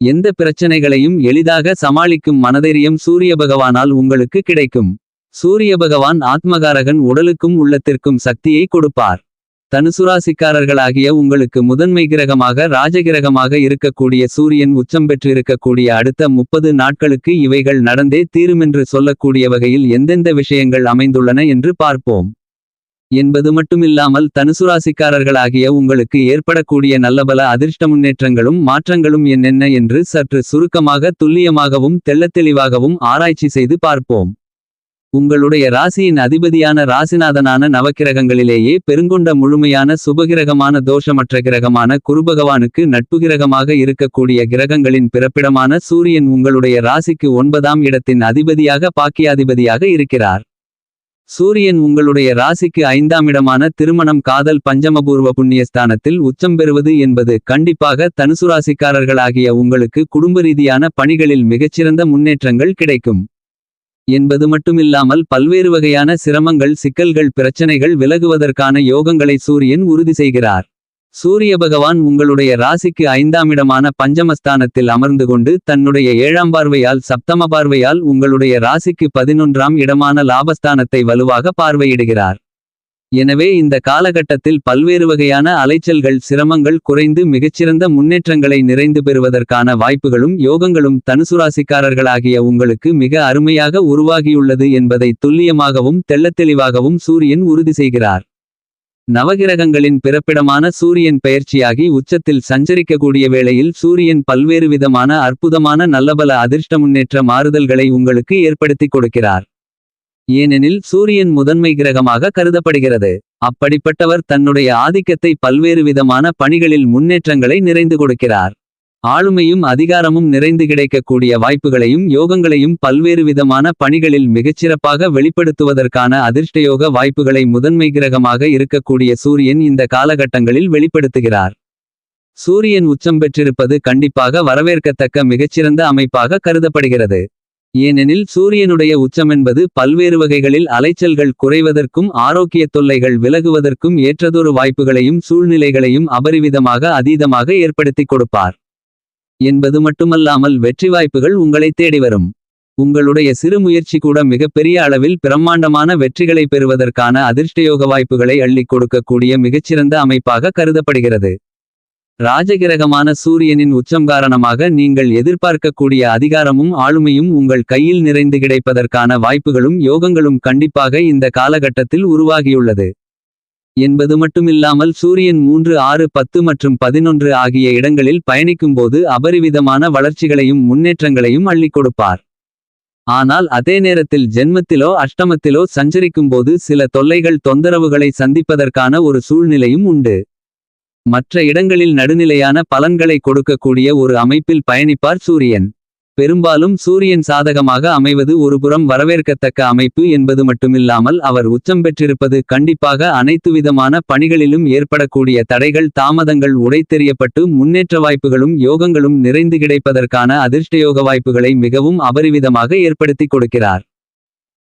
எந்த பிரச்சனைகளையும் எளிதாக சமாளிக்கும் மனதைரியம் சூரிய பகவானால் உங்களுக்கு கிடைக்கும். சூரிய பகவான் ஆத்மகாரகன் உடலுக்கும் உள்ளத்திற்கும் சக்தியை கொடுப்பார். தனுசுராசிக்காரர்களாகிய உங்களுக்கு முதன்மை கிரகமாக ராஜகிரகமாக இருக்கக்கூடிய சூரியன் உச்சம் பெற்றிருக்கக்கூடிய அடுத்த முப்பது நாட்களுக்கு இவைகள் நடந்தே தீருமென்று சொல்லக்கூடிய வகையில் எந்தெந்த விஷயங்கள் அமைந்துள்ளன என்று பார்ப்போம். என்பது மட்டுமில்லாமல் தனுசுராசிக்காரர்களாகிய உங்களுக்கு ஏற்படக்கூடிய நல்லபல அதிர்ஷ்ட முன்னேற்றங்களும் மாற்றங்களும் என்னென்ன என்று சற்று சுருக்கமாக துல்லியமாகவும் தெள்ளத்தெளிவாகவும் ஆராய்ச்சி செய்து பார்ப்போம். உங்களுடைய ராசியின் அதிபதியான ராசிநாதனான நவக்கிரகங்களிலேயே பெருங்கொண்ட முழுமையான சுபகிரகமான தோஷமற்ற கிரகமான குருபகவானுக்கு நட்பு கிரகமாக இருக்கக்கூடிய கிரகங்களின் பிறப்பிடமான சூரியன் உங்களுடைய ராசிக்கு ஒன்பதாம் இடத்தின் அதிபதியாக பாக்கியாதிபதியாக இருக்கிறார். சூரியன் உங்களுடைய ராசிக்கு ஐந்தாம் இடமான திருமணம் காதல் பஞ்சமபூர்வ புண்ணியஸ்தானத்தில் உச்சம் பெறுவது என்பது கண்டிப்பாக தனுசுராசிக்காரர்களாகிய உங்களுக்கு குடும்ப ரீதியான பணிகளில் மிகச்சிறந்த முன்னேற்றங்கள் கிடைக்கும். என்பது மட்டுமில்லாமல் பல்வேறு வகையான சிரமங்கள் சிக்கல்கள் பிரச்சனைகள் விலகுவதற்கான யோகங்களை சூரியன் உறுதி செய்கிறார். சூரிய பகவான் உங்களுடைய ராசிக்கு ஐந்தாம் இடமான பஞ்சமஸ்தானத்தில் அமர்ந்து கொண்டு தன்னுடைய ஏழாம் பார்வையால் சப்தம பார்வையால் உங்களுடைய ராசிக்கு பதினொன்றாம் இடமான லாபஸ்தானத்தை வலுவாக பார்வையிடுகிறார். எனவே இந்த காலகட்டத்தில் பல்வேறு வகையான அலைச்சல்கள் சிரமங்கள் குறைந்து மிகச்சிறந்த முன்னேற்றங்களை நிறைந்து பெறுவதற்கான வாய்ப்புகளும் யோகங்களும் தனுசுராசிக்காரர்களாகிய உங்களுக்கு மிக அருமையாக உருவாகியுள்ளது என்பதை துல்லியமாகவும் தெள்ளத்தெளிவாகவும் சூரியன் உறுதி செய்கிறார். நவகிரகங்களின் பிறப்பிடமான சூரியன் பெயர்ச்சியாகி உச்சத்தில் சஞ்சரிக்கக்கூடிய வேளையில் சூரியன் பல்வேறு விதமான அற்புதமான நல்லபல அதிர்ஷ்ட முன்னேற்ற மாறுதல்களை உங்களுக்கு ஏற்படுத்திக் கொடுக்கிறார். ஏனெனில் சூரியன் முதன்மை கிரகமாக கருதப்படுகிறது. அப்படிப்பட்டவர் தன்னுடைய ஆதிக்கத்தை பல்வேறு விதமான பணிகளில் முன்னேற்றங்களை நிறைந்து கொடுக்கிறார். ஆளுமையும் அதிகாரமும் நிறைந்து கிடைக்கக்கூடிய வாய்ப்புகளையும் யோகங்களையும் பல்வேறு விதமான பணிகளில் மிகச்சிறப்பாக வெளிப்படுத்துவதற்கான அதிர்ஷ்டயோக வாய்ப்புகளை முதன்மை கிரகமாக இருக்கக்கூடிய சூரியன் இந்த காலகட்டங்களில் வெளிப்படுத்துகிறார். சூரியன் உச்சம் பெற்றிருப்பது கண்டிப்பாக வரவேற்கத்தக்க மிகச்சிறந்த அமைப்பாக கருதப்படுகிறது. ஏனெனில் சூரியனுடைய உச்சமென்பது பல்வேறு வகைகளில் அலைச்சல்கள் குறைவதற்கும் ஆரோக்கிய தொல்லைகள் விலகுவதற்கும் ஏற்றதொரு வாய்ப்புகளையும் சூழ்நிலைகளையும் அபரிவிதமாக அதீதமாக ஏற்படுத்திக் கொடுப்பார். என்பது மட்டுமல்லாமல் வெற்றி வாய்ப்புகள் உங்களை தேடி வரும். உங்களுடைய சிறு முயற்சி கூட மிகப்பெரிய அளவில் பிரம்மாண்டமான வெற்றிகளை பெறுவதற்கான அதிர்ஷ்டயோக வாய்ப்புகளை அள்ளிக் கொடுக்கக்கூடிய மிகச்சிறந்த அமைப்பாக கருதப்படுகிறது. ராஜகிரகமான சூரியனின் உச்சம் காரணமாக நீங்கள் எதிர்பார்க்கக்கூடிய அதிகாரமும் ஆளுமையும் உங்கள் கையில் நிறைந்து கிடைப்பதற்கான வாய்ப்புகளும் யோகங்களும் கண்டிப்பாக இந்த காலகட்டத்தில் உருவாகியுள்ளது. என்பது மட்டுமில்லாமல் சூரியன் மூன்று ஆறு பத்து மற்றும் பதினொன்று ஆகிய இடங்களில் பயணிக்கும்போது அபரிவிதமான வளர்ச்சிகளையும் முன்னேற்றங்களையும் அள்ளிக் கொடுப்பார். ஆனால் அதே நேரத்தில் ஜென்மத்திலோ அஷ்டமத்திலோ சஞ்சரிக்கும்போது சில தொல்லைகள் தொந்தரவுகளை சந்திப்பதற்கான ஒரு சூழ்நிலையும் உண்டு. மற்ற இடங்களில் நடுநிலையான பலன்களை கொடுக்கக்கூடிய ஒரு அமைப்பில் பயணிப்பார் சூரியன். பெரும்பாலும் சூரியன் சாதகமாக அமைவது ஒருபுறம் வரவேற்கத்தக்க அமைப்பு என்பது மட்டுமில்லாமல் அவர் உச்சம் பெற்றிருப்பது கண்டிப்பாக அனைத்து விதமான பணிகளிலும் ஏற்படக்கூடிய தடைகள் தாமதங்கள் உடைத்தெறியப்பட்டு முன்னேற்ற வாய்ப்புகளும் யோகங்களும் நிறைந்து கிடைப்பதற்கான அதிர்ஷ்டயோக வாய்ப்புகளை மிகவும் அபரிவிதமாக ஏற்படுத்திக் கொடுக்கிறார்.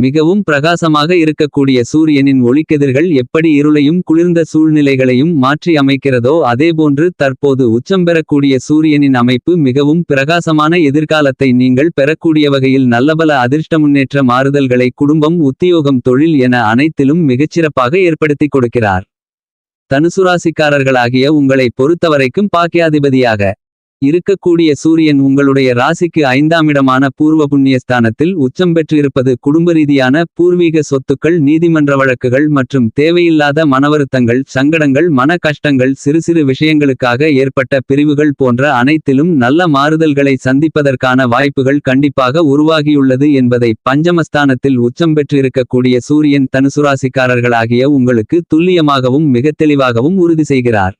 மிகவும் பிரகாசமாக இருக்கக்கூடிய சூரியனின் ஒளிக்கதிர்கள் எப்படி இருளையும் குளிர்ந்த சூழ்நிலைகளையும் மாற்றி அமைக்கிறதோ அதேபோன்று தற்போது உச்சம் பெறக்கூடிய சூரியனின் அமைப்பு மிகவும் பிரகாசமான எதிர்காலத்தை நீங்கள் பெறக்கூடிய வகையில் நல்லபல அதிர்ஷ்ட முன்னேற்ற மாறுதல்களை குடும்பம் உத்தியோகம் தொழில் என அனைத்திலும் மிகச்சிறப்பாக ஏற்படுத்திக் கொடுக்கிறார். தனுசுராசிக்காரர்களாகிய உங்களை பொறுத்தவரைக்கும் பாக்கியாதிபதியாக இருக்கக்கூடிய சூரியன் உங்களுடைய ராசிக்கு ஐந்தாமிடமான பூர்வ புண்ணியஸ்தானத்தில் உச்சம் பெற்றிருப்பது குடும்ப ரீதியான பூர்வீக சொத்துக்கள் நீதிமன்ற வழக்குகள் மற்றும் தேவையில்லாத மனவருத்தங்கள் சங்கடங்கள் மன கஷ்டங்கள் சிறு சிறு விஷயங்களுக்காக ஏற்பட்ட பிரிவுகள் போன்ற அனைத்திலும் நல்ல மாறுதல்களை சந்திப்பதற்கான வாய்ப்புகள் கண்டிப்பாக உருவாகியுள்ளது என்பதை பஞ்சமஸ்தானத்தில் உச்சம் பெற்றிருக்கக்கூடிய சூரியன் தனுசுராசிக்காரர்களாகிய உங்களுக்கு துல்லியமாகவும் மிகத் தெளிவாகவும் உறுதி செய்கிறார்.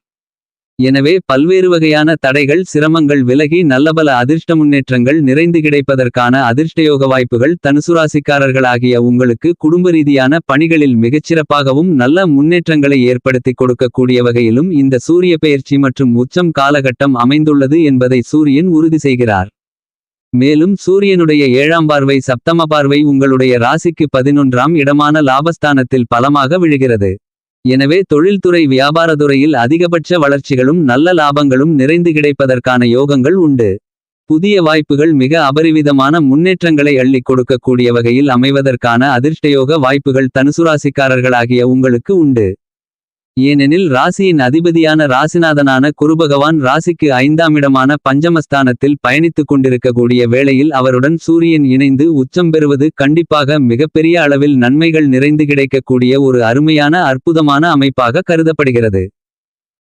எனவே பல்வேறு வகையான தடைகள் சிரமங்கள் விலகி நல்லபல அதிர்ஷ்ட முன்னேற்றங்கள் நிறைந்து கிடைப்பதற்கான அதிர்ஷ்டயோக வாய்ப்புகள் தனுசுராசிக்காரர்களாகிய உங்களுக்கு குடும்ப ரீதியான பணிகளில் மிகச்சிறப்பாகவும் நல்ல முன்னேற்றங்களை ஏற்படுத்தி கொடுக்கக்கூடிய வகையிலும் இந்த சூரிய பெயர்ச்சி மற்றும் உச்சம் காலகட்டம் அமைந்துள்ளது என்பதை சூரியன் உறுதி செய்கிறார். மேலும் சூரியனுடைய ஏழாம் பார்வை சப்தம பார்வை உங்களுடைய ராசிக்கு பதினொன்றாம் இடமான லாபஸ்தானத்தில் பலமாக விழுகிறது. எனவே தொழில்துறை வியாபாரத்துறையில் அதிகபட்ச வளர்ச்சிகளும் நல்ல லாபங்களும் நிறைந்து கிடைப்பதற்கான யோகங்கள் உண்டு. புதிய வாய்ப்புகள் மிக அபரிவிதமான முன்னேற்றங்களை அள்ளிக் கொடுக்கக்கூடிய வகையில் அமைவதற்கான அதிர்ஷ்டயோக வாய்ப்புகள் தனுசுராசிக்காரர்களாகிய உங்களுக்கு உண்டு. ஏனெனில் ராசியின் அதிபதியான ராசிநாதனான குருபகவான் ராசிக்கு ஐந்தாமிடமான பஞ்சமஸ்தானத்தில் பயணித்துக் கொண்டிருக்கக்கூடிய வேளையில் அவருடன் சூரியன் இணைந்து உச்சம் பெறுவது கண்டிப்பாக மிகப்பெரிய அளவில் நன்மைகள் நிறைந்து கிடைக்கக்கூடிய ஒரு அருமையான அற்புதமான அமைப்பாக கருதப்படுகிறது.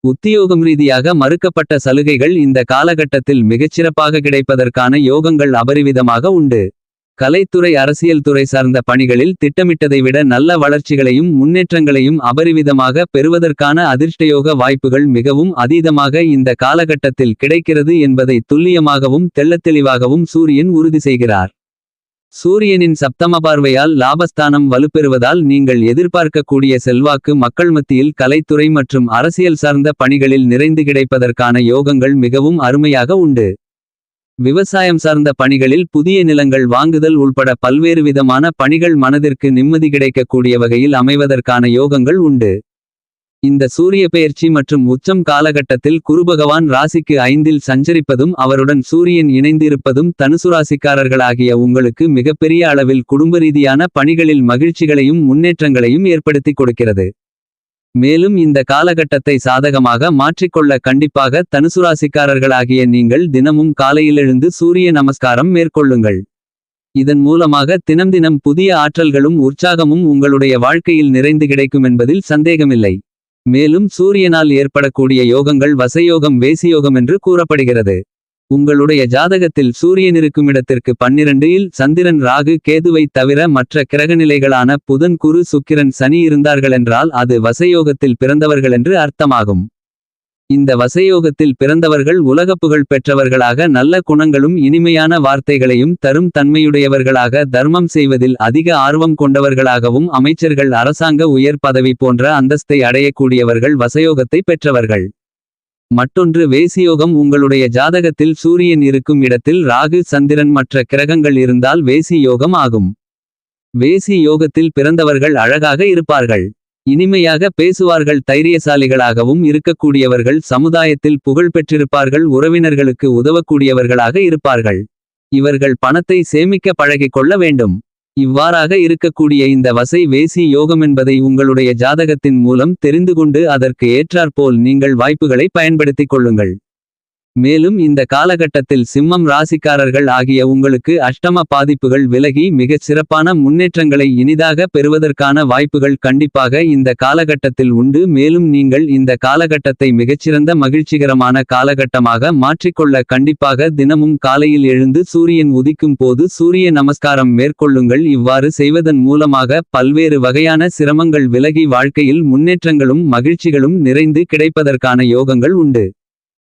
உத்தியோகம் ரீதியாக மறுக்கப்பட்ட சலுகைகள் இந்த காலகட்டத்தில் மிகச்சிறப்பாக கிடைப்பதற்கான யோகங்கள் அபரிவிதமாக உண்டு. கலைத்துறை அரசியல் துறை சார்ந்த பணிகளில் திட்டமிட்டதை விட நல்ல வளர்ச்சிகளையும் முன்னேற்றங்களையும் அபரிவிதமாக பெறுவதற்கான அதிர்ஷ்டயோக வாய்ப்புகள் மிகவும் அதீதமாக இந்த காலகட்டத்தில் கிடைக்கிறது என்பதை துல்லியமாகவும் தெள்ளத்தெளிவாகவும் சூரியன் உறுதி செய்கிறார். சூரியனின் சப்தம பார்வையால் லாபஸ்தானம் வலுப்பெறுவதால் நீங்கள் எதிர்பார்க்கக்கூடிய செல்வாக்கு மக்கள் மத்தியில் கலைத்துறை மற்றும் அரசியல் சார்ந்த பணிகளில் நிறைந்து கிடைப்பதற்கான யோகங்கள் மிகவும் அருமையாக உண்டு. விவசாயம் சார்ந்த பணிகளில் புதிய நிலங்கள் வாங்குதல் உள்பட பல்வேறு விதமான பணிகள் மனதிற்கு நிம்மதி கிடைக்கக்கூடிய வகையில் அமைவதற்கான யோகங்கள் உண்டு. இந்த சூரிய பெயர்ச்சி மற்றும் உச்சம் காலகட்டத்தில் குருபகவான் ராசிக்கு ஐந்தில் சஞ்சரிப்பதும் அவருடன் சூரியன் இணைந்திருப்பதும் தனுசு ராசிக்காரர்களாகிய உங்களுக்கு மிகப்பெரிய அளவில் குடும்ப ரீதியான பணிகளில் மகிழ்ச்சிகளையும் முன்னேற்றங்களையும் ஏற்படுத்திக் கொடுக்கிறது. மேலும் இந்த காலகட்டத்தை சாதகமாக மாற்றிக்கொள்ள கண்டிப்பாக தனுசுராசிக்காரர்களாகிய நீங்கள் தினமும் காலையிலெழுந்து சூரிய நமஸ்காரம் மேற்கொள்ளுங்கள். இதன் மூலமாக தினம் தினம் புதிய ஆற்றல்களும் உற்சாகமும் உங்களுடைய வாழ்க்கையில் நிறைந்து கிடைக்கும் என்பதில் சந்தேகமில்லை. மேலும் சூரியனால் ஏற்படக்கூடிய யோகங்கள் வசயோகம் வேசியோகம் என்று கூறப்படுகிறது. உங்களுடைய ஜாதகத்தில் சூரியன் இருக்கும் இடத்திற்கு பன்னிரண்டு இல் சந்திரன் ராகு கேதுவை தவிர மற்ற கிரகநிலைகளான புதன் குரு சுக்கிரன் சனி இருந்தார்களென்றால் அது வசயோகத்தில் பிறந்தவர்களென்று அர்த்தமாகும். இந்த வசயோகத்தில் பிறந்தவர்கள் உலகப்புகழ் பெற்றவர்களாக நல்ல குணங்களும் இனிமையான வார்த்தைகளையும் தரும் தன்மையுடையவர்களாக தர்மம் செய்வதில் அதிக ஆர்வம் கொண்டவர்களாகவும் அமைச்சர்கள் அரசாங்க உயர் பதவி போன்ற அந்தஸ்தை அடையக்கூடியவர்கள் வசயோகத்தை பெற்றவர்கள். மற்றொன்று வேசியோகம். உங்களுடைய ஜாதகத்தில் சூரியன் இருக்கும் இடத்தில் ராகு சந்திரன் மற்ற கிரகங்கள் இருந்தால் வேசி யோகம் ஆகும். வேசி யோகத்தில் பிறந்தவர்கள் அழகாக இருப்பார்கள். இனிமையாக பேசுவார்கள். தைரியசாலிகளாகவும் இருக்கக்கூடியவர்கள் சமுதாயத்தில் புகழ் பெற்றிருப்பார்கள். உறவினர்களுக்கு உதவக்கூடியவர்களாக இருப்பார்கள். இவர்கள் பணத்தை சேமிக்க பழகிக் கொள்ள வேண்டும். இவ்வாறாக இருக்கக்கூடிய இந்த வசை வேசி யோகம் என்பதை உங்களுடைய ஜாதகத்தின் மூலம் தெரிந்து கொண்டு அதற்கு ஏற்றாற்போல் நீங்கள் வாய்ப்புகளை பயன்படுத்திக் கொள்ளுங்கள். மேலும் இந்த காலகட்டத்தில் சிம்மம் ராசிக்காரர்கள் ஆகிய உங்களுக்கு அஷ்டம பாதிப்புகள் விலகி மிகச் சிறப்பான முன்னேற்றங்களை இனிதாக பெறுவதற்கான வாய்ப்புகள் கண்டிப்பாக இந்த காலகட்டத்தில் உண்டு. மேலும் நீங்கள் இந்த காலகட்டத்தை மிகச்சிறந்த மகிழ்ச்சிகரமான காலகட்டமாக மாற்றிக்கொள்ள கண்டிப்பாக தினமும் காலையில் எழுந்து சூரியன் உதிக்கும் போது சூரிய நமஸ்காரம் மேற்கொள்ளுங்கள். இவ்வாறு செய்வதன் மூலமாக பல்வேறு வகையான சிரமங்கள் விலகி வாழ்க்கையில் முன்னேற்றங்களும் மகிழ்ச்சிகளும் நிறைந்து கிடைப்பதற்கான யோகங்கள் உண்டு.